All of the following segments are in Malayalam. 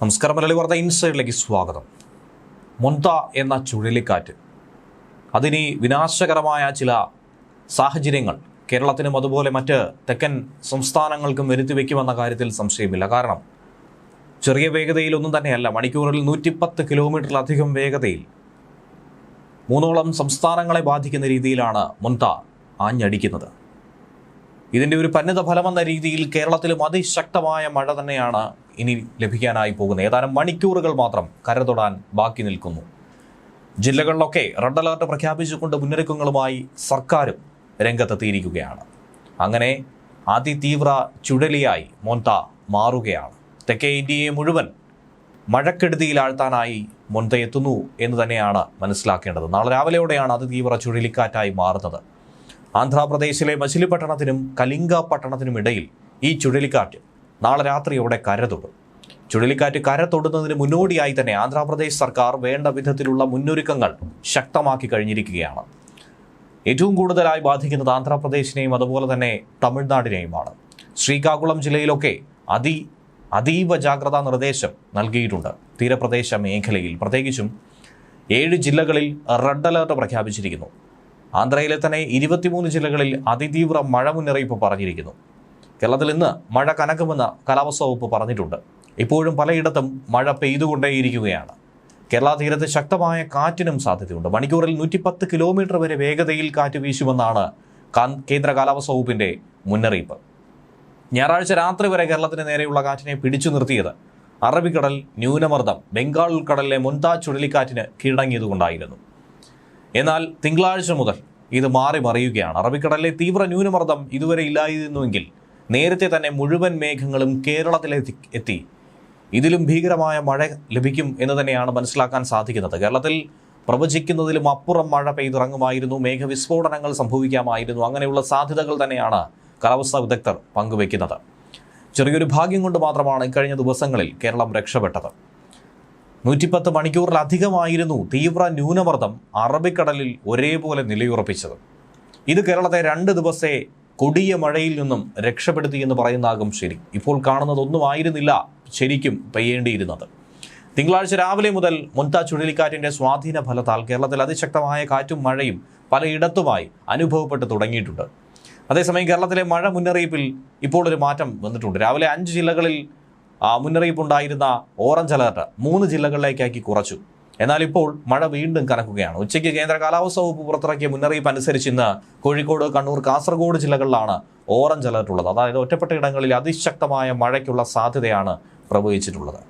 നമസ്കാരം മലയാളി വാർത്ത ഇൻസൈഡിലേക്ക് സ്വാഗതം. മൊന്ത എന്ന ചുഴലിക്കാറ്റ്. അതിനി വിനാശകരമായ ചില സാഹചര്യങ്ങൾ കേരളത്തിനും അതുപോലെ മറ്റ് തെക്കൻ സംസ്ഥാനങ്ങൾക്കും വരുത്തി വയ്ക്കുമെന്ന കാര്യത്തിൽ സംശയമില്ല. കാരണം ചെറിയ വേഗതയിലൊന്നും തന്നെയല്ല മണിക്കൂറിൽ നൂറ്റിപ്പത്ത് കിലോമീറ്ററിലധികം വേഗതയിൽ മൂന്നോളം സംസ്ഥാനങ്ങളെ ബാധിക്കുന്ന രീതിയിലാണ് മൊന്ത ആഞ്ഞടിക്കുന്നത്. ഇതിന്റെ ഒരു പന്നിത ഫലമെന്ന രീതിയിൽ കേരളത്തിലും അതിശക്തമായ മഴ തന്നെയാണ് ഇനി ലഭിക്കാനായി പോകുന്നത്. ഏതാനും മണിക്കൂറുകൾ മാത്രം കരതൊടാൻ ബാക്കി നിൽക്കുന്നു. ജില്ലകളിലൊക്കെ റെഡ് അലർട്ട് പ്രഖ്യാപിച്ചുകൊണ്ട് മുന്നൊരുക്കങ്ങളുമായി സർക്കാരും രംഗത്തെത്തിയിരിക്കുകയാണ്. അങ്ങനെ അതിതീവ്ര ചുഴലിയായി മൊന്ത മാറുകയാണ്. തെക്കേ ഇന്ത്യയെ മുഴുവൻ മഴക്കെടുതിയിലാഴ്ത്താനായി മൊന്ത എത്തുന്നു എന്ന് തന്നെയാണ് മനസ്സിലാക്കേണ്ടത്. നാളെ രാവിലെയോടെയാണ് അതിതീവ്ര ചുഴലിക്കാറ്റായി മാറുന്നത്. ആന്ധ്രാപ്രദേശിലെ മച്ചിലിപട്ടണത്തിനും കലിംഗ പട്ടണത്തിനും ഇടയിൽ ഈ ചുഴലിക്കാറ്റ് നാളെ രാത്രിയോടെ കരതൊടും. ചുഴലിക്കാറ്റ് കരതൊടുന്നതിന് മുന്നോടിയായി തന്നെ ആന്ധ്രാപ്രദേശ് സർക്കാർ വേണ്ട വിധത്തിലുള്ള മുന്നൊരുക്കങ്ങൾ ശക്തമാക്കി കഴിഞ്ഞിരിക്കുകയാണ്. ഏറ്റവും കൂടുതലായി ബാധിക്കുന്നത് ആന്ധ്രാപ്രദേശിനെയും അതുപോലെ തന്നെ തമിഴ്നാടിനെയുമാണ്. ശ്രീകാകുളം ജില്ലയിലൊക്കെ അതി അതീവ ജാഗ്രതാ നിർദ്ദേശം നൽകിയിട്ടുണ്ട് തീരപ്രദേശ മേഖലയിൽ. പ്രത്യേകിച്ചും ഏഴ് ജില്ലകളിൽ റെഡ് അലേർട്ട് പ്രഖ്യാപിച്ചിരിക്കുന്നു. ആന്ധ്രയിലെ തന്നെ ഇരുപത്തിമൂന്ന് ജില്ലകളിൽ അതിതീവ്ര മഴ മുന്നറിയിപ്പ് പറഞ്ഞിരിക്കുന്നു. കേരളത്തിൽ ഇന്ന് മഴ കനക്കുമെന്ന് കാലാവസ്ഥാ വകുപ്പ് പറഞ്ഞിട്ടുണ്ട്. ഇപ്പോഴും പലയിടത്തും മഴ പെയ്തുകൊണ്ടേയിരിക്കുകയാണ്. കേരള തീരത്ത് ശക്തമായ കാറ്റിനും സാധ്യതയുണ്ട്. മണിക്കൂറിൽ നൂറ്റിപ്പത്ത് കിലോമീറ്റർ വരെ വേഗതയിൽ കാറ്റ് വീശുമെന്നാണ് കേന്ദ്ര കാലാവസ്ഥാ വകുപ്പിന്റെ മുന്നറിയിപ്പ്. ഞായറാഴ്ച രാത്രി വരെ കേരളത്തിന് നേരെയുള്ള കാറ്റിനെ പിടിച്ചു നിർത്തിയത് അറബിക്കടൽ ന്യൂനമർദ്ദം ബംഗാൾ ഉൾക്കടലിലെ മുൻതാ ചുഴലിക്കാറ്റിന് കീഴടങ്ങിയതുകൊണ്ടായിരുന്നു. എന്നാൽ തിങ്കളാഴ്ച മുതൽ ഇത് മാറി മറിയുകയാണ്. അറബിക്കടലിലെ തീവ്ര ന്യൂനമർദ്ദം ഇതുവരെ ഇല്ലായിരുന്നുവെങ്കിൽ നേരത്തെ തന്നെ മുഴുവൻ മേഘങ്ങളും കേരളത്തിലെത്തി എത്തി. ഇതിലും ഭീകരമായ മഴ ലഭിക്കും എന്ന് തന്നെയാണ് മനസ്സിലാക്കാൻ സാധിക്കുന്നത്. കേരളത്തിൽ പ്രവചിക്കുന്നതിലും അപ്പുറം മഴ പെയ്തിറങ്ങുമായിരുന്നു മേഘവിസ്ഫോടനങ്ങൾ സംഭവിക്കാമായിരുന്നു അങ്ങനെയുള്ള സാധ്യതകൾ തന്നെയാണ് കാലാവസ്ഥാ വിദഗ്ധർ പങ്കുവയ്ക്കുന്നത്. ചെറിയൊരു ഭാഗ്യം കൊണ്ട് മാത്രമാണ് ഇക്കഴിഞ്ഞ ദിവസങ്ങളിൽ കേരളം രക്ഷപ്പെട്ടത്. നൂറ്റിപ്പത്ത് മണിക്കൂറിലധികമായിരുന്നു തീവ്ര ന്യൂനമർദ്ദം അറബിക്കടലിൽ ഒരേപോലെ നിലയുറപ്പിച്ചത്. ഇത് കേരളത്തെ രണ്ട് ദിവസത്തെ കൊടിയ മഴയിൽ നിന്നും രക്ഷപ്പെടുത്തി എന്ന് പറയുന്നാകും ശരി. ഇപ്പോൾ കാണുന്നതൊന്നും ആയിരുന്നില്ല ശരിക്കും പെയ്യേണ്ടിയിരുന്നത്. തിങ്കളാഴ്ച രാവിലെ മുതൽ മുൻതാ ചുഴലിക്കാറ്റിന്റെ സ്വാധീന ഫലത്താൽ കേരളത്തിൽ അതിശക്തമായ കാറ്റും മഴയും പലയിടത്തുമായി അനുഭവപ്പെട്ടു തുടങ്ങിയിട്ടുണ്ട്. അതേസമയം കേരളത്തിലെ മഴ മുന്നറിയിപ്പിൽ ഇപ്പോൾ ഒരു മാറ്റം വന്നിട്ടുണ്ട്. രാവിലെ അഞ്ച് ജില്ലകളിൽ മുന്നറിയിപ്പുണ്ടായിരുന്ന ഓറഞ്ച് അലർട്ട് മൂന്ന് ജില്ലകളിലേക്കാക്കി കുറച്ചു. എന്നാൽ ഇപ്പോൾ മഴ വീണ്ടും കനക്കുകയാണ്. ഉച്ചയ്ക്ക് കേന്ദ്ര കാലാവസ്ഥാ വകുപ്പ് പുറത്തിറക്കിയ മുന്നറിയിപ്പ് അനുസരിച്ച് ഇന്ന് കോഴിക്കോട് കണ്ണൂർ കാസർഗോഡ് ജില്ലകളിലാണ് ഓറഞ്ച് അലർട്ട് ഉള്ളത്. അതായത് ഒറ്റപ്പെട്ട ഇടങ്ങളിൽ അതിശക്തമായ മഴയ്ക്കുള്ള സാധ്യതയാണ് പ്രവഹിച്ചിട്ടുള്ളത്.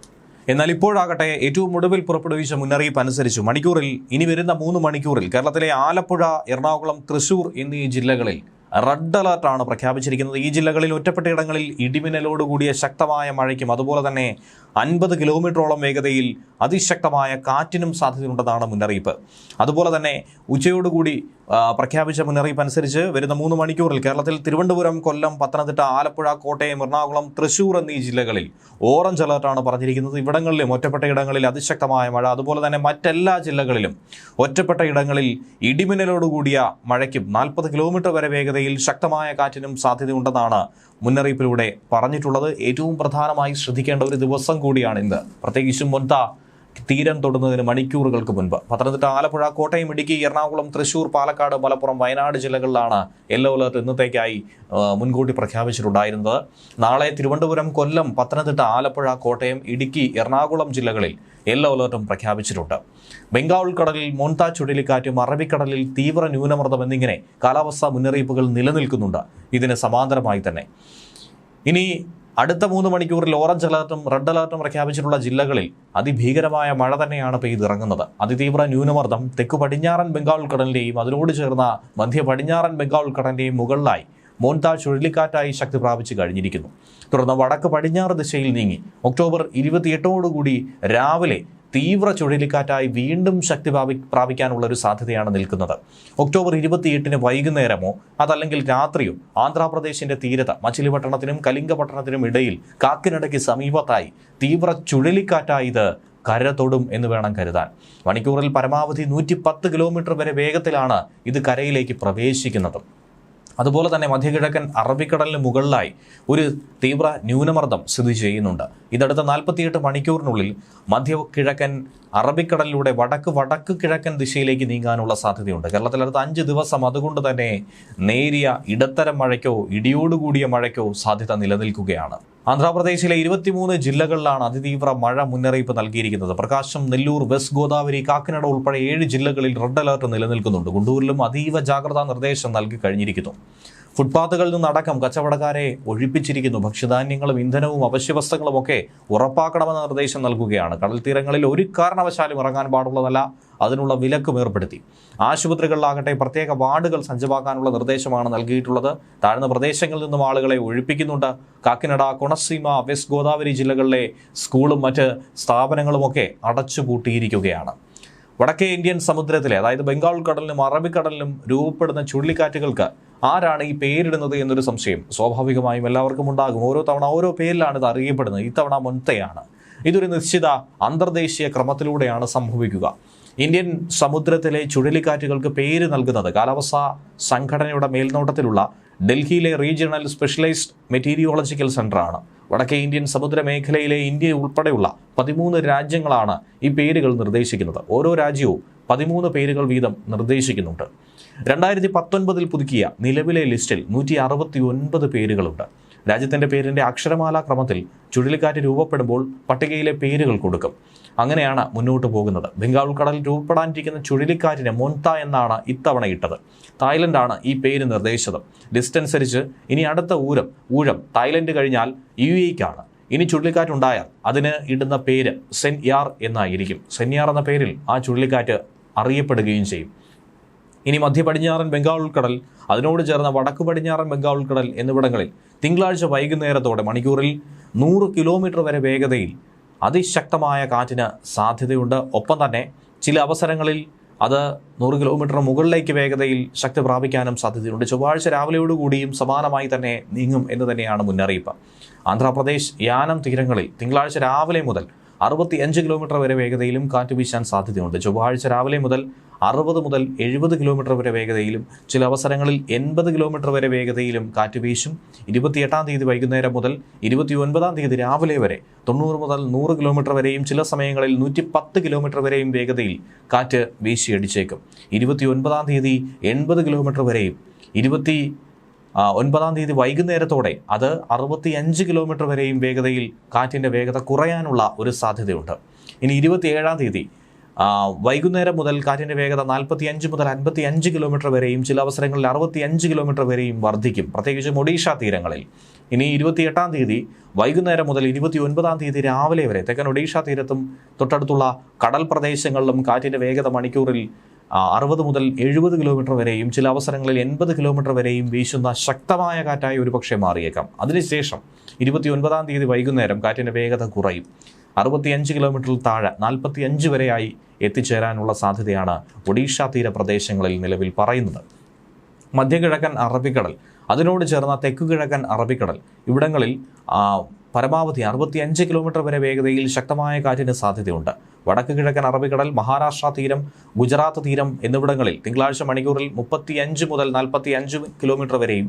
എന്നാൽ ഇപ്പോഴാകട്ടെ ഏറ്റവും ഒടുവിൽ പുറപ്പെടുവിച്ച മുന്നറിയിപ്പ് അനുസരിച്ച് മണിക്കൂറിൽ ഇനി വരുന്ന മൂന്ന് മണിക്കൂറിൽ കേരളത്തിലെ ആലപ്പുഴ എറണാകുളം തൃശൂർ എന്നീ ജില്ലകളിൽ റെഡ് അലർട്ടാണ് പ്രഖ്യാപിച്ചിരിക്കുന്നത്. ഈ ജില്ലകളിൽ ഒറ്റപ്പെട്ടയിടങ്ങളിൽ ഇടിമിന്നലോടുകൂടിയ ശക്തമായ മഴയ്ക്കും അതുപോലെ തന്നെ അൻപത് കിലോമീറ്ററോളം വേഗതയിൽ അതിശക്തമായ കാറ്റിനും സാധ്യതയുണ്ടെന്നാണ് മുന്നറിയിപ്പ്. അതുപോലെ തന്നെ ഉച്ചയോടുകൂടി പ്രഖ്യാപിച്ച മുന്നറിയിപ്പ് അനുസരിച്ച് വരുന്ന മൂന്ന് മണിക്കൂറിൽ കേരളത്തിൽ തിരുവനന്തപുരം കൊല്ലം പത്തനംതിട്ട ആലപ്പുഴ കോട്ടയം എറണാകുളം തൃശൂർ എന്നീ ജില്ലകളിൽ ഓറഞ്ച് അലർട്ടാണ് പറഞ്ഞിരിക്കുന്നത്. ഇവിടങ്ങളിലും ഒറ്റപ്പെട്ട ഇടങ്ങളിൽ അതിശക്തമായ മഴ അതുപോലെ തന്നെ മറ്റെല്ലാ ജില്ലകളിലും ഒറ്റപ്പെട്ട ഇടങ്ങളിൽ ഇടിമിന്നലോടുകൂടിയ മഴയ്ക്കും നാൽപ്പത് കിലോമീറ്റർ വരെ വേഗതയിൽ ശക്തമായ കാറ്റിനും സാധ്യതയുണ്ടെന്നാണ് മുന്നറിയിപ്പിലൂടെ പറഞ്ഞിട്ടുള്ളത്. ഏറ്റവും പ്രധാനമായി ശ്രദ്ധിക്കേണ്ട ഒരു ദിവസം കൂടിയാണ് ഇന്ന്. പ്രത്യേകിച്ചും മൊന്ത തീരം തൊടുന്നതിന് മണിക്കൂറുകൾക്ക് മുൻപ്. പത്തനംതിട്ട ആലപ്പുഴ കോട്ടയം ഇടുക്കി എറണാകുളം തൃശൂർ പാലക്കാട് മലപ്പുറം വയനാട് ജില്ലകളിലാണ് യെല്ലോ അലർട്ട് ഇന്നത്തേക്കായി മുൻകൂട്ടി പ്രഖ്യാപിച്ചിട്ടുണ്ടായിരുന്നത്. നാളെ തിരുവനന്തപുരം കൊല്ലം പത്തനംതിട്ട ആലപ്പുഴ കോട്ടയം ഇടുക്കി എറണാകുളം ജില്ലകളിൽ യെല്ലോ അലർട്ടും പ്രഖ്യാപിച്ചിട്ടുണ്ട്. ബംഗാൾ ഉൾക്കടലിൽ മോൺതാ ചുഴലിക്കാറ്റും അറബിക്കടലിൽ തീവ്ര ന്യൂനമർദ്ദം എന്നിങ്ങനെ കാലാവസ്ഥാ മുന്നറിയിപ്പുകൾ നിലനിൽക്കുന്നുണ്ട്. ഇതിന് സമാന്തരമായി തന്നെ. ഇനി അടുത്ത മൂന്ന് മണിക്കൂറിൽ ഓറഞ്ച് അലർട്ടും റെഡ് അലർട്ടും പ്രഖ്യാപിച്ചിട്ടുള്ള ജില്ലകളിൽ അതിഭീകരമായ മഴ തന്നെയാണ് പെയ്തിറങ്ങുന്നത്. അതിതീവ്ര ന്യൂനമർദ്ദം തെക്ക് പടിഞ്ഞാറൻ ബംഗാൾ ഉൾക്കടലിന്റെയും അതിനോട് ചേർന്ന മധ്യ പടിഞ്ഞാറൻ ബംഗാൾ ഉൾക്കടലിന്റെയും മുകളിലായി മോൻതാ ചുഴലിക്കാറ്റായി ശക്തി പ്രാപിച്ചു കഴിഞ്ഞിരിക്കുന്നു. തുടർന്ന് വടക്ക് പടിഞ്ഞാറ് ദിശയിൽ നീങ്ങി. ഒക്ടോബർ ഇരുപത്തിയെട്ടോടുകൂടി രാവിലെ തീവ്ര ചുഴലിക്കാറ്റായി വീണ്ടും ശക്തി പ്രാപി പ്രാപിക്കാനുള്ള ഒരു സാധ്യതയാണ് നിൽക്കുന്നത്. ഒക്ടോബർ ഇരുപത്തിയെട്ടിന് വൈകുന്നേരമോ അതല്ലെങ്കിൽ രാത്രിയോ ആന്ധ്രാപ്രദേശിന്റെ തീരത്ത് മച്ചിലിപട്ടണത്തിനും കലിംഗപട്ടണത്തിനും ഇടയിൽ കാക്കിനടയ്ക്ക് സമീപത്തായി തീവ്ര ചുഴലിക്കാറ്റായി ഇത് കരതൊടും എന്ന് വേണം കരുതാൻ. മണിക്കൂറിൽ പരമാവധി നൂറ്റി പത്ത് കിലോമീറ്റർ വരെ വേഗത്തിലാണ് ഇത് കരയിലേക്ക് പ്രവേശിക്കുന്നത്. അതുപോലെ തന്നെ മധ്യകിഴക്കൻ അറബിക്കടലിന് മുകളിലായി ഒരു തീവ്ര ന്യൂനമർദ്ദം സ്ഥിതി ചെയ്യുന്നുണ്ട്. ഇതടുത്ത നാൽപ്പത്തിയെട്ട് മണിക്കൂറിനുള്ളിൽ മധ്യ കിഴക്കൻ അറബിക്കടലിലൂടെ വടക്ക് വടക്ക് കിഴക്കൻ ദിശയിലേക്ക് നീങ്ങാനുള്ള സാധ്യതയുണ്ട്. കേരളത്തിൽ അടുത്ത അഞ്ച് ദിവസം അതുകൊണ്ട് തന്നെ നേരിയ ഇടത്തരം മഴയ്ക്കോ ഇടിയോടുകൂടിയ മഴയ്ക്കോ സാധ്യത നിലനിൽക്കുകയാണ്. ആന്ധ്രാപ്രദേശിലെ ഇരുപത്തിമൂന്ന് ജില്ലകളിലാണ് അതിതീവ്ര മഴ മുന്നറിയിപ്പ് നൽകിയിരിക്കുന്നത്. പ്രകാശം നെല്ലൂർ വെസ്റ്റ് ഗോദാവരി കാക്കിനട ഉൾപ്പെടെ ഏഴ് ജില്ലകളിൽ റെഡ് അലർട്ട് നിലനിൽക്കുന്നുണ്ട്. ഗുണ്ടൂരിലും അതീവ ജാഗ്രതാ നിർദ്ദേശം നൽകി കഴിഞ്ഞിരിക്കുന്നു. ഫുട്പാത്തുകളിൽ നിന്നടക്കം കച്ചവടക്കാരെ ഒഴിപ്പിച്ചിരിക്കുന്നു. ഭക്ഷ്യധാന്യങ്ങളും ഇന്ധനവും അവശ്യവസ്തുക്കളും ഒക്കെ ഉറപ്പാക്കണമെന്ന നിർദ്ദേശം നൽകുകയാണ്. കടൽ തീരങ്ങളിൽ ഒരു കാരണവശാലും ഇറങ്ങാൻ പാടുള്ളതല്ല അതിനുള്ള വിലക്കും ഏർപ്പെടുത്തി. ആശുപത്രികളിലാകട്ടെ പ്രത്യേക വാർഡുകൾ സജ്ജമാക്കാനുള്ള നിർദ്ദേശമാണ് നൽകിയിട്ടുള്ളത്. താഴ്ന്ന പ്രദേശങ്ങളിൽ നിന്നും ആളുകളെ ഒഴിപ്പിക്കുന്നുണ്ട്. കാക്കിനട കൊണസീമ വെസ്റ്റ് ഗോദാവരി ജില്ലകളിലെ സ്കൂളും മറ്റ് സ്ഥാപനങ്ങളുമൊക്കെ അടച്ചുപൂട്ടിയിരിക്കുകയാണ്. വടക്കേ ഇന്ത്യൻ സമുദ്രത്തിലെ അതായത് ബംഗാൾ കടലിലും അറബിക്കടലിലും രൂപപ്പെടുന്ന ചുഴലിക്കാറ്റുകൾക്ക് ആരാണ് ഈ പേരിടുന്നത് എന്നൊരു സംശയം സ്വാഭാവികമായും എല്ലാവർക്കും ഉണ്ടാകും. ഓരോ തവണ ഓരോ പേരിലാണ് ഇത് അറിയപ്പെടുന്നത്. ഇത്തവണ മുൻതയാണ്. ഇതൊരു നിശ്ചിത അന്തർദേശീയ ക്രമത്തിലൂടെയാണ് സംഭവിക്കുക. ഇന്ത്യൻ സമുദ്രത്തിലെ ചുഴലിക്കാറ്റുകൾക്ക് പേര് നൽകുന്നത് കാലാവസ്ഥാ സംഘടനയുടെ മേൽനോട്ടത്തിലുള്ള ഡൽഹിയിലെ റീജിയണൽ സ്പെഷ്യലൈസ്ഡ് മെറ്റീരിയോളജിക്കൽ സെന്ററാണ് വടക്കേ ഇന്ത്യൻ സമുദ്ര മേഖലയിലെ ഇന്ത്യ ഉൾപ്പെടെയുള്ള പതിമൂന്ന് രാജ്യങ്ങളാണ് ഈ പേരുകൾ നിർദ്ദേശിക്കുന്നത്. ഓരോ രാജ്യവും പതിമൂന്ന് പേരുകൾ വീതം നിർദ്ദേശിക്കുന്നുണ്ട്. രണ്ടായിരത്തി പത്തൊൻപതിൽ പുതുക്കിയ നിലവിലെ ലിസ്റ്റിൽ നൂറ്റി അറുപത്തി ഒൻപത് പേരുകളുണ്ട്. രാജ്യത്തിന്റെ പേരിന്റെ അക്ഷരമാല ക്രമത്തിൽ ചുഴലിക്കാറ്റ് രൂപപ്പെടുമ്പോൾ പട്ടികയിലെ പേരുകൾ കൊടുക്കും. അങ്ങനെയാണ് മുന്നോട്ട് പോകുന്നത്. ബംഗാൾ ഉൾക്കടലിൽ രൂപപ്പെടാനിരിക്കുന്ന ചുഴലിക്കാറ്റിന് മൊൻത എന്നാണ് ഇത്തവണ ഇട്ടത്. തായ്ലൻഡാണ് ഈ പേര് നിർദ്ദേശിച്ചത്. ലിസ്റ്റ് അനുസരിച്ച് ഇനി അടുത്ത ഊരം ഊഴം തായ്ലൻഡ് കഴിഞ്ഞാൽ യു എക്കാണ് ഇനി ചുഴലിക്കാറ്റുണ്ടായാൽ അതിന് ഇടുന്ന പേര് സെൻയാർ എന്നായിരിക്കും. സെൻയാർ എന്ന പേരിൽ ആ ചുഴലിക്കാറ്റ് അറിയപ്പെടുകയും ചെയ്യും. ഇനി മധ്യ പടിഞ്ഞാറൻ ബംഗാൾ ഉൾക്കടൽ അതിനോട് ചേർന്ന വടക്ക് പടിഞ്ഞാറൻ ബംഗാൾ ഉൾക്കടൽ എന്നിവിടങ്ങളിൽ തിങ്കളാഴ്ച വൈകുന്നേരത്തോടെ മണിക്കൂറിൽ നൂറ് കിലോമീറ്റർ വരെ വേഗതയിൽ അതിശക്തമായ കാറ്റിന് സാധ്യതയുണ്ട്. ഒപ്പം തന്നെ ചില അവസരങ്ങളിൽ അത് നൂറ് കിലോമീറ്റർ മുകളിലേക്ക് വേഗതയിൽ ശക്തി പ്രാപിക്കാനും സാധ്യതയുണ്ട്. ചൊവ്വാഴ്ച രാവിലെയോടുകൂടിയും സമാനമായി തന്നെ നീങ്ങും എന്ന് തന്നെയാണ് മുന്നറിയിപ്പ്. ആന്ധ്രാപ്രദേശ് യാനം തീരങ്ങളിൽ തിങ്കളാഴ്ച രാവിലെ മുതൽ അറുപത്തി അഞ്ച് കിലോമീറ്റർ വരെ വേഗതയിലും കാറ്റ് വീശാൻ സാധ്യതയുണ്ട്. ചൊവ്വാഴ്ച രാവിലെ മുതൽ അറുപത് മുതൽ എഴുപത് കിലോമീറ്റർ വരെ വേഗതയിലും ചില അവസരങ്ങളിൽ എൺപത് കിലോമീറ്റർ വരെ വേഗതയിലും കാറ്റ് വീശും. ഇരുപത്തിയെട്ടാം തീയതി വൈകുന്നേരം മുതൽ ഇരുപത്തി ഒൻപതാം തീയതി രാവിലെ വരെ തൊണ്ണൂറ് മുതൽ നൂറ് കിലോമീറ്റർ വരെയും ചില സമയങ്ങളിൽ നൂറ്റി പത്ത് കിലോമീറ്റർ വരെയും വേഗതയിൽ കാറ്റ് വീശിയടിച്ചേക്കും. ഇരുപത്തി ഒൻപതാം തീയതി എൺപത് കിലോമീറ്റർ വരെയും ഇരുപത്തി ഒൻപതാം തീയതി വൈകുന്നേരത്തോടെ അത് അറുപത്തി അഞ്ച് കിലോമീറ്റർ വരെയും വേഗതയിൽ കാറ്റിന്റെ വേഗത കുറയാനുള്ള ഒരു സാധ്യതയുണ്ട്. ഇനി ഇരുപത്തിയേഴാം തീയതി വൈകുന്നേരം മുതൽ കാറ്റിന്റെ വേഗത നാൽപ്പത്തി അഞ്ച് മുതൽ അൻപത്തി അഞ്ച് കിലോമീറ്റർ വരെയും ചില അവസരങ്ങളിൽ അറുപത്തി അഞ്ച് കിലോമീറ്റർ വരെയും വർദ്ധിക്കും. പ്രത്യേകിച്ചും ഒഡീഷ തീരങ്ങളിൽ. ഇനി ഇരുപത്തിയെട്ടാം തീയതി വൈകുന്നേരം മുതൽ ഇരുപത്തി ഒൻപതാം തീയതി രാവിലെ വരെ തെക്കൻ ഒഡീഷ തീരത്തും തൊട്ടടുത്തുള്ള കടൽ പ്രദേശങ്ങളിലും കാറ്റിന്റെ വേഗത മണിക്കൂറിൽ അറുപത് മുതൽ എഴുപത് കിലോമീറ്റർ വരെയും ചില അവസരങ്ങളിൽ എൺപത് കിലോമീറ്റർ വരെയും വീശുന്ന ശക്തമായ കാറ്റായി ഒരു പക്ഷേ മാറിയേക്കാം. അതിനുശേഷം ഇരുപത്തി ഒൻപതാം തീയതി വൈകുന്നേരം കാറ്റിന്റെ വേഗത കുറയും. അറുപത്തിയഞ്ച് കിലോമീറ്ററിൽ താഴെ നാൽപ്പത്തി അഞ്ച് വരെയായി എത്തിച്ചേരാനുള്ള സാധ്യതയാണ് ഒഡീഷ തീരപ്രദേശങ്ങളിൽ നിലവിൽ പറയുന്നത്. മധ്യകിഴക്കൻ അറബിക്കടൽ അതിനോട് ചേർന്ന തെക്കു കിഴക്കൻ അറബിക്കടൽ ഇവിടങ്ങളിൽ പരമാവധി അറുപത്തിയഞ്ച് കിലോമീറ്റർ വരെ വേഗതയിൽ ശക്തമായ കാറ്റിന് സാധ്യതയുണ്ട്. വടക്ക് കിഴക്കൻ അറബിക്കടൽ മഹാരാഷ്ട്ര തീരം ഗുജറാത്ത് തീരം എന്നിവിടങ്ങളിൽ തിങ്കളാഴ്ച മണിക്കൂറിൽ മുപ്പത്തിയഞ്ച് മുതൽ നാൽപ്പത്തി അഞ്ച് കിലോമീറ്റർ വരെയും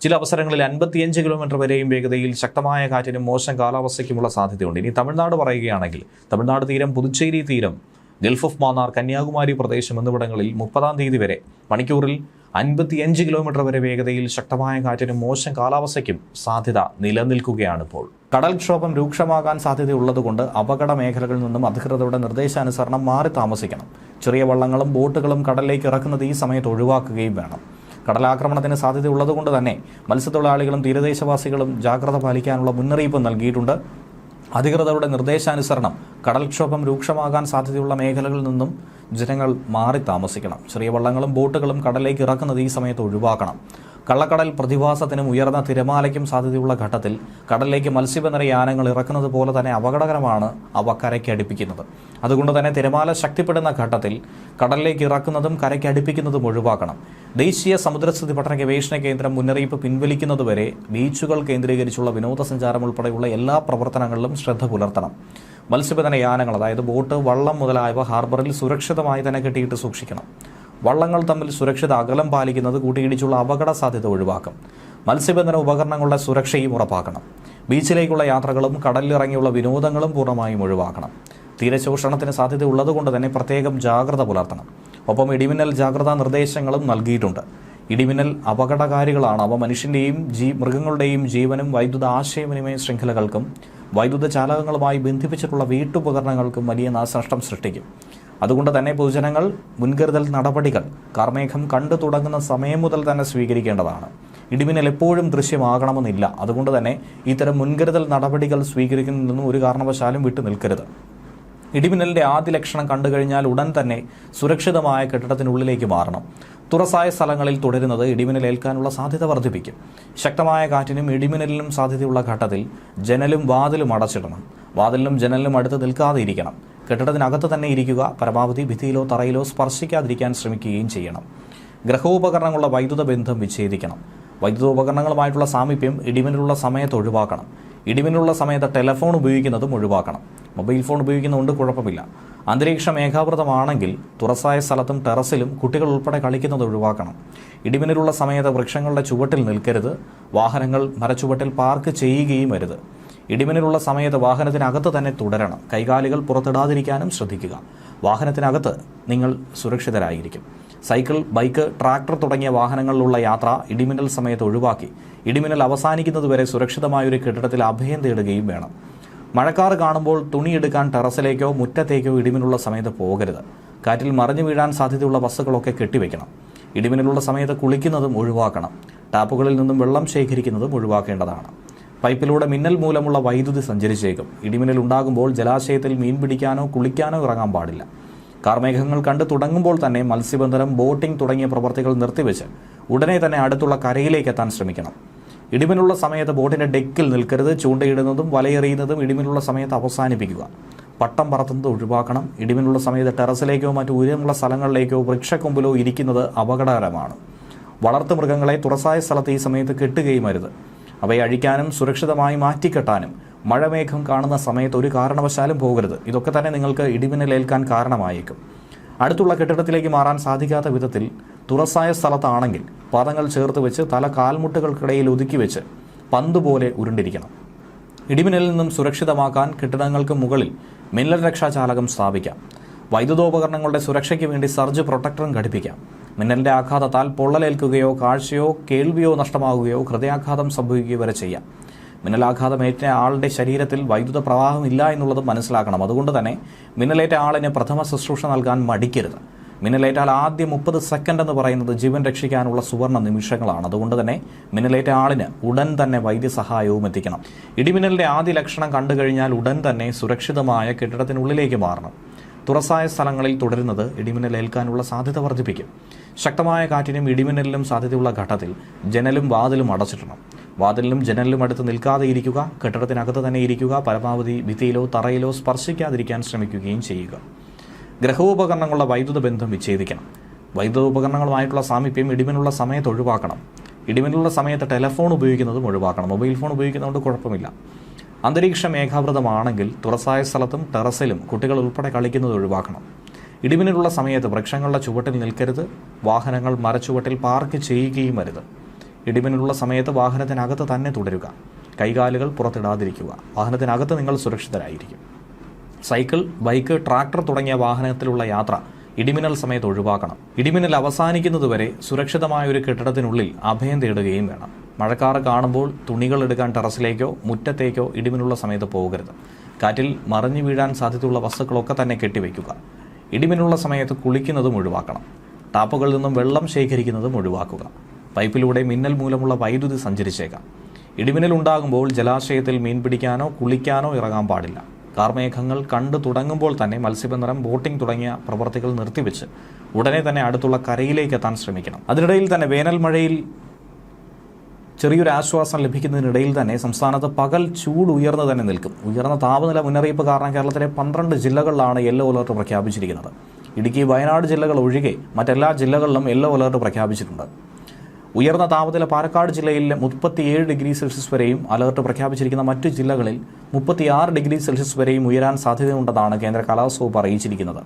ചില അവസരങ്ങളിൽ അൻപത്തിയഞ്ച് കിലോമീറ്റർ വരെയും വേഗതയിൽ ശക്തമായ കാറ്റിനും മോശം കാലാവസ്ഥയ്ക്കുമുള്ള സാധ്യതയുണ്ട്. ഇനി തമിഴ്നാട് പറയുകയാണെങ്കിൽ തമിഴ്നാട് തീരം പുതുച്ചേരി തീരം ഗൾഫ് ഓഫ് മാന്നാർ കന്യാകുമാരി പ്രദേശം എന്നിവിടങ്ങളിൽ മുപ്പതാം തീയതി വരെ മണിക്കൂറിൽ അൻപത്തിയഞ്ച് കിലോമീറ്റർ വരെ വേഗതയിൽ ശക്തമായ കാറ്റിനും മോശം കാലാവസ്ഥയ്ക്കും സാധ്യത നിലനിൽക്കുകയാണ് ഇപ്പോൾ. കടൽക്ഷോഭം രൂക്ഷമാകാൻ സാധ്യതയുള്ളതുകൊണ്ട് അപകട മേഖലകളിൽ നിന്നും അധികൃതരുടെ നിർദ്ദേശാനുസരണം മാറി താമസിക്കണം. ചെറിയ വള്ളങ്ങളും ബോട്ടുകളും കടലിലേക്ക് ഇറക്കുന്നത് ഈ സമയത്ത് ഒഴിവാക്കുകയും വേണം. കടലാക്രമണത്തിന് സാധ്യതയുള്ളതുകൊണ്ട് തന്നെ മത്സ്യത്തൊഴിലാളികളും തീരദേശവാസികളും ജാഗ്രത പാലിക്കാനുള്ള മുന്നറിയിപ്പ് നൽകിയിട്ടുണ്ട്. അധികൃതരുടെ നിർദ്ദേശാനുസരണം കടൽക്ഷോഭം രൂക്ഷമാകാൻ സാധ്യതയുള്ള മേഖലകളിൽ നിന്നും ജനങ്ങൾ മാറി താമസിക്കണം. ചെറിയ വള്ളങ്ങളും ബോട്ടുകളും കടലിലേക്ക് ഇറക്കുന്നത് ഈ സമയത്ത് ഒഴിവാക്കണം. കള്ളക്കടൽ പ്രതിഭാസത്തിനും ഉയർന്ന തിരമാലയ്ക്കും സാധ്യതയുള്ള ഘട്ടത്തിൽ കടലിലേക്ക് മത്സ്യബന്ധന യാനങ്ങൾ ഇറക്കുന്നത് പോലെ തന്നെ അപകടകരമാണ് അവ കരയ്ക്ക് അടുപ്പിക്കുന്നത്. അതുകൊണ്ട് തന്നെ തിരമാല ശക്തിപ്പെടുന്ന ഘട്ടത്തിൽ കടലിലേക്ക് ഇറക്കുന്നതും കരയ്ക്ക് അടുപ്പിക്കുന്നതും ഒഴിവാക്കണം. ദേശീയ സമുദ്രസ്ഥിതി പഠന ഗവേഷണ കേന്ദ്രം മുന്നറിയിപ്പ് പിൻവലിക്കുന്നതുവരെ ബീച്ചുകൾ കേന്ദ്രീകരിച്ചുള്ള വിനോദസഞ്ചാരം ഉൾപ്പെടെയുള്ള എല്ലാ പ്രവർത്തനങ്ങളിലും ശ്രദ്ധ പുലർത്തണം. മത്സ്യബന്ധന യാനങ്ങൾ അതായത് ബോട്ട് വള്ളം മുതലായവ ഹാർബറിൽ സുരക്ഷിതമായി തന്നെ കെട്ടിയിട്ട് സൂക്ഷിക്കണം. വള്ളങ്ങൾ തമ്മിൽ സുരക്ഷിത അകലം പാലിക്കുന്നത് കൂട്ടിയിടിച്ചുള്ള അപകട സാധ്യത ഒഴിവാക്കും. മത്സ്യബന്ധന ഉപകരണങ്ങളുടെ സുരക്ഷയും ഉറപ്പാക്കണം. ബീച്ചിലേക്കുള്ള യാത്രകളും കടലിലിറങ്ങിയുള്ള വിനോദങ്ങളും പൂർണമായും ഒഴിവാക്കണം. തീരശോഷണത്തിന് സാധ്യത ഉള്ളതുകൊണ്ട് തന്നെ പ്രത്യേകം ജാഗ്രത പുലർത്തണം. ഒപ്പം ഇടിമിന്നൽ ജാഗ്രതാ നിർദ്ദേശങ്ങളും നൽകിയിട്ടുണ്ട്. ഇടിമിന്നൽ അപകടകാരികളാണ്. അവ മനുഷ്യന്റെയും ജീ മൃഗങ്ങളുടെയും ജീവനും വൈദ്യുത ആശയവിനിമയ ശൃംഖലകൾക്കും വൈദ്യുത ചാലകങ്ങളുമായി ബന്ധിപ്പിച്ചിട്ടുള്ള വീട്ടുപകരണങ്ങൾക്കും വലിയ നാശനഷ്ടം സൃഷ്ടിക്കും. അതുകൊണ്ട് തന്നെ പൊതുജനങ്ങൾ മുൻകരുതൽ നടപടികൾ കാർമേഘം കണ്ടു തുടങ്ങുന്ന സമയം മുതൽ തന്നെ സ്വീകരിക്കേണ്ടതാണ്. ഇടിമിന്നൽ എപ്പോഴും ദൃശ്യമാകണമെന്നില്ല. അതുകൊണ്ട് തന്നെ ഇത്തരം മുൻകരുതൽ നടപടികൾ സ്വീകരിക്കുന്നതിൽ നിന്നും ഒരു കാരണവശാലും വിട്ടു നിൽക്കരുത്. ഇടിമിന്നലിന്റെ ആദ്യ ലക്ഷണം കണ്ടു കഴിഞ്ഞാൽ ഉടൻ തന്നെ സുരക്ഷിതമായ കെട്ടിടത്തിനുള്ളിലേക്ക് മാറണം. തുറസായ സ്ഥലങ്ങളിൽ തുടരുന്നത് ഇടിമിന്നലേൽക്കാനുള്ള സാധ്യത വർദ്ധിപ്പിക്കും. ശക്തമായ കാറ്റിനും ഇടിമിന്നലിനും സാധ്യതയുള്ള ഘട്ടത്തിൽ ജനലും വാതിലും അടച്ചിടണം. വാതിലിനും ജനലിനും അടുത്ത് നിൽക്കാതെ ഇരിക്കണം. കെട്ടിടത്തിനകത്ത് തന്നെ ഇരിക്കുക പരമാവധി ഭിത്തിയിലോ തറയിലോ സ്പർശിക്കാതിരിക്കാൻ ശ്രമിക്കുകയും ചെയ്യണം. ഗ്രഹോപകരണങ്ങളുടെ വൈദ്യുത ബന്ധം വിച്ഛേദിക്കണം. വൈദ്യുത ഉപകരണങ്ങളുമായിട്ടുള്ള സാമീപ്യം ഇടിമിന്നലുള്ള സമയത്ത് ഒഴിവാക്കണം. ഇടിമിന്നലുള്ള സമയത്ത് ടെലഫോൺ ഉപയോഗിക്കുന്നതും ഒഴിവാക്കണം. മൊബൈൽ ഫോൺ ഉപയോഗിക്കുന്നതുകൊണ്ട് കുഴപ്പമില്ല. അന്തരീക്ഷം ഏകാവൃതമാണെങ്കിൽ തുറസായ സ്ഥലത്തും ടെറസിലും കുട്ടികൾ ഉൾപ്പെടെ കളിക്കുന്നത് ഒഴിവാക്കണം. ഇടിമിന്നലുള്ള സമയത്ത് വൃക്ഷങ്ങളുടെ ചുവട്ടിൽ നിൽക്കരുത്. വാഹനങ്ങൾ മരച്ചുവട്ടിൽ പാർക്ക് ചെയ്യുകയും വരുത് ഇടിമിന്നലുള്ള സമയത്ത് വാഹനത്തിനകത്ത് തന്നെ തുടരണം. കൈകാലുകൾ പുറത്തിടാതിരിക്കാനും ശ്രദ്ധിക്കുക. വാഹനത്തിനകത്ത് നിങ്ങൾ സുരക്ഷിതരായിരിക്കും. സൈക്കിൾ ബൈക്ക് ട്രാക്ടർ തുടങ്ങിയ വാഹനങ്ങളിലുള്ള യാത്ര ഇടിമിന്നൽ സമയത്ത് ഒഴിവാക്കി. ഇടിമിന്നൽ അവസാനിക്കുന്നതുവരെ സുരക്ഷിതമായ ഒരു കെട്ടിടത്തിൽ അഭയം തേടുകയും വേണം. മഴക്കാർ കാണുമ്പോൾ തുണിയെടുക്കാൻ ടെറസിലേക്കോ മുറ്റത്തേക്കോ ഇടിമിനുള്ള സമയത്ത് പോകരുത്. കാറ്റിൽ മറിഞ്ഞു വീഴാൻ സാധ്യതയുള്ള വസ്തുക്കളൊക്കെ കെട്ടിവെക്കണം. ഇടിമിന്നലുള്ള സമയത്ത് കുളിക്കുന്നതും ഒഴിവാക്കണം. ടാപ്പുകളിൽ നിന്നും വെള്ളം ശേഖരിക്കുന്നതും ഒഴിവാക്കേണ്ടതാണ്. പൈപ്പിലൂടെ മിന്നൽ മൂലമുള്ള വൈദ്യുതി സഞ്ചരിച്ചേക്കും. ഇടിമിന്നൽ ഉണ്ടാകുമ്പോൾ ജലാശയത്തിൽ മീൻ പിടിക്കാനോ കുളിക്കാനോ ഇറങ്ങാൻ പാടില്ല. കാർമേഘങ്ങൾ കണ്ടു തുടങ്ങുമ്പോൾ തന്നെ മത്സ്യബന്ധനം ബോട്ടിംഗ് തുടങ്ങിയ പ്രവർത്തികൾ നിർത്തിവെച്ച് ഉടനെ തന്നെ അടുത്തുള്ള കരയിലേക്ക് എത്താൻ ശ്രമിക്കണം. ഇടിമിനുള്ള സമയത്ത് ബോട്ടിന്റെ ഡെക്കിൽ നിൽക്കരുത് ചൂണ്ടയിടുന്നതും വലയെറിയുന്നതും ഇടിമിനുള്ള സമയത്ത് അവസാനിപ്പിക്കുക. പട്ടം പറത്തുന്നത് ഒഴിവാക്കണം. ഇടിമിനുള്ള സമയത്ത് ടെറസിലേക്കോ മറ്റു ഉയരമുള്ള സ്ഥലങ്ങളിലേക്കോ വൃക്ഷക്കൊമ്പിലോ ഇരിക്കുന്നത് അപകടകരമാണ്. വളർത്തു മൃഗങ്ങളെ തുറസായ സ്ഥലത്ത് ഈ സമയത്ത് കെട്ടുകയും അരുത്. അവയെ അഴിക്കാനും സുരക്ഷിതമായി മാറ്റിക്കെട്ടാനും മഴമേഘം കാണുന്ന സമയത്ത് ഒരു കാരണവശാലും പോകരുത്. ഇതൊക്കെ തന്നെ നിങ്ങൾക്ക് ഇടിമിന്നലേൽക്കാൻ കാരണമായേക്കും. അടുത്തുള്ള കെട്ടിടത്തിലേക്ക് മാറാൻ സാധിക്കാത്ത വിധത്തിൽ തുറസായ സ്ഥലത്താണെങ്കിൽ പാദങ്ങൾ ചേർത്ത് വെച്ച് തല കാൽമുട്ടുകൾക്കിടയിൽ ഒതുക്കി വെച്ച് പന്ത് പോലെ ഉരുണ്ടിരിക്കണം. ഇടിമിന്നലിൽ നിന്നും സുരക്ഷിതമാക്കാൻ കെട്ടിടങ്ങൾക്ക് മുകളിൽ മിന്നൽ രക്ഷാചാലകം സ്ഥാപിക്കാം. വൈദ്യുതോപകരണങ്ങളുടെ സുരക്ഷയ്ക്ക് വേണ്ടി സർജ് പ്രൊട്ടക്ടറും ഘടിപ്പിക്കാം. മിന്നലിന്റെ ആഘാതത്താൽ പൊള്ളലേൽക്കുകയോ കാഴ്ചയോ കേൾവിയോ നഷ്ടമാകുകയോ ഹൃദയാഘാതം സംഭവിക്കുകയോ വരെ ചെയ്യാം. മിന്നലാഘാതമേറ്റ ആളുടെ ശരീരത്തിൽ വൈദ്യുത പ്രവാഹമില്ല എന്നുള്ളത് മനസ്സിലാക്കണം. അതുകൊണ്ട് തന്നെ മിന്നലേറ്റ ആളിന് പ്രഥമ ശുശ്രൂഷ നൽകാൻ മടിക്കരുത്. മിന്നലേറ്റാൽ ആദ്യ മുപ്പത് സെക്കൻഡ് എന്ന് പറയുന്നത് ജീവൻ രക്ഷിക്കാനുള്ള സുവർണ നിമിഷങ്ങളാണ്. അതുകൊണ്ട് തന്നെ മിന്നലേറ്റ ആളിന് ഉടൻ തന്നെ വൈദ്യസഹായവും എത്തിക്കണം. ഇടിമിന്നലിന്റെ ആദ്യ ലക്ഷണം കണ്ടു കഴിഞ്ഞാൽ ഉടൻ തന്നെ സുരക്ഷിതമായ കെട്ടിടത്തിനുള്ളിലേക്ക് മാറണം. തുറസായ സ്ഥലങ്ങളിൽ തുടരുന്നത് ഇടിമിന്നൽ ഏൽക്കാനുള്ള സാധ്യത വർദ്ധിപ്പിക്കും. ശക്തമായ കാറ്റിനും ഇടിമിന്നലിനും സാധ്യതയുള്ള ഘട്ടത്തിൽ ജനലും വാതിലും അടച്ചിടണം. വാതിലിലും ജനലിലും അടുത്ത് നിൽക്കാതെ ഇരിക്കുക കെട്ടിടത്തിനകത്ത് തന്നെ ഇരിക്കുക പരമാവധി ഭിത്തിയിലോ തറയിലോ സ്പർശിക്കാതിരിക്കാൻ ശ്രമിക്കുകയും ചെയ്യുക. ഗ്രഹോപകരണങ്ങളുടെ വൈദ്യുത ബന്ധം വിച്ഛേദിക്കണം. വൈദ്യുത ഉപകരണങ്ങളുമായിട്ടുള്ള സാമീപ്യം ഇടിമിനുള്ള സമയത്ത് ഒഴിവാക്കണം. ഇടിമിനുള്ള സമയത്ത് ടെലഫോൺ ഉപയോഗിക്കുന്നതും ഒഴിവാക്കണം. മൊബൈൽ ഫോൺ ഉപയോഗിക്കുന്നതുകൊണ്ട് കുഴപ്പമില്ല. അന്തരീക്ഷ മേഘാവൃതമാണെങ്കിൽ തുറസായ സ്ഥലത്തും ടെറസിലും കുട്ടികൾ ഉൾപ്പെടെ കളിക്കുന്നത് ഒഴിവാക്കണം. ഇടിമിന്നലുള്ള സമയത്ത് വൃക്ഷങ്ങളുടെ ചുവട്ടിൽ നിൽക്കരുത്. വാഹനങ്ങൾ മരച്ചുവട്ടിൽ പാർക്ക് ചെയ്യുകയും അരുത്. ഇടിമിന്നലുള്ള സമയത്ത് വാഹനത്തിനകത്ത് തന്നെ തുടരുക. കൈകാലുകൾ പുറത്തിടാതിരിക്കുക. വാഹനത്തിനകത്ത് നിങ്ങൾ സുരക്ഷിതരായിരിക്കും. സൈക്കിൾ ബൈക്ക് ട്രാക്ടർ തുടങ്ങിയ വാഹനത്തിലുള്ള യാത്ര ഇടിമിന്നൽ സമയത്ത് ഒഴിവാക്കണം. ഇടിമിന്നൽ അവസാനിക്കുന്നതുവരെ സുരക്ഷിതമായ ഒരു കെട്ടിടത്തിനുള്ളിൽ അഭയം തേടുകയും വേണം. മഴക്കാറ് കാണുമ്പോൾ തുണികൾ എടുക്കാൻ ടെറസിലേക്കോ മുറ്റത്തേക്കോ ഇടിമിന്നുള്ള സമയത്ത് പോകരുത്. കാറ്റിൽ മറിഞ്ഞു വീഴാൻ സാധ്യതയുള്ള വസ്തുക്കളൊക്കെ തന്നെ കെട്ടിവെക്കുക ഇടിമിന്നുള്ള സമയത്ത് കുളിക്കുന്നതും ഒഴിവാക്കണം. ടാപ്പുകളിൽ നിന്നും വെള്ളം ശേഖരിക്കുന്നതും ഒഴിവാക്കുക. പൈപ്പിലൂടെ മിന്നൽ മൂലമുള്ള വൈദ്യുതി സഞ്ചരിച്ചേക്കാം. ഇടിമിന്നൽ ഉണ്ടാകുമ്പോൾ ജലാശയത്തിൽ മീൻ പിടിക്കാനോ കുളിക്കാനോ ഇറങ്ങാൻ പാടില്ല. കാർമേഘങ്ങൾ കണ്ടു തുടങ്ങുമ്പോൾ തന്നെ മത്സ്യബന്ധനം ബോട്ടിംഗ് തുടങ്ങിയ പ്രവർത്തികൾ നിർത്തിവെച്ച് ഉടനെ തന്നെ അടുത്തുള്ള കരയിലേക്ക് എത്താൻ ശ്രമിക്കണം. അതിനിടയിൽ തന്നെ വേനൽ മഴയിൽ ചെറിയൊരു ആശ്വാസം ലഭിക്കുന്നതിനിടയിൽ തന്നെ സംസ്ഥാനത്ത് പകൽ ചൂട് ഉയർന്നു തന്നെ നിൽക്കും. ഉയർന്ന താപനില മുന്നറിയിപ്പ് കാരണം കേരളത്തിലെ പന്ത്രണ്ട് ജില്ലകളിലാണ് യെല്ലോ അലർട്ട് പ്രഖ്യാപിച്ചിരിക്കുന്നത്. ഇടുക്കി വയനാട് ജില്ലകൾ ഒഴികെ മറ്റെല്ലാ ജില്ലകളിലും യെല്ലോ അലർട്ട് പ്രഖ്യാപിച്ചിട്ടുണ്ട്. ഉയർന്ന താപനില പാലക്കാട് ജില്ലയിൽ മുപ്പത്തിയേഴ് ഡിഗ്രി സെൽഷ്യസ് വരെയും അലർട്ട് പ്രഖ്യാപിച്ചിരിക്കുന്ന മറ്റു ജില്ലകളിൽ മുപ്പത്തിയാറ് ഡിഗ്രി സെൽഷ്യസ് വരെയും ഉയരാൻ സാധ്യതയുണ്ടെന്നാണ് കേന്ദ്ര കാലാവസ്ഥ വകുപ്പ് അറിയിച്ചിരിക്കുന്നത്.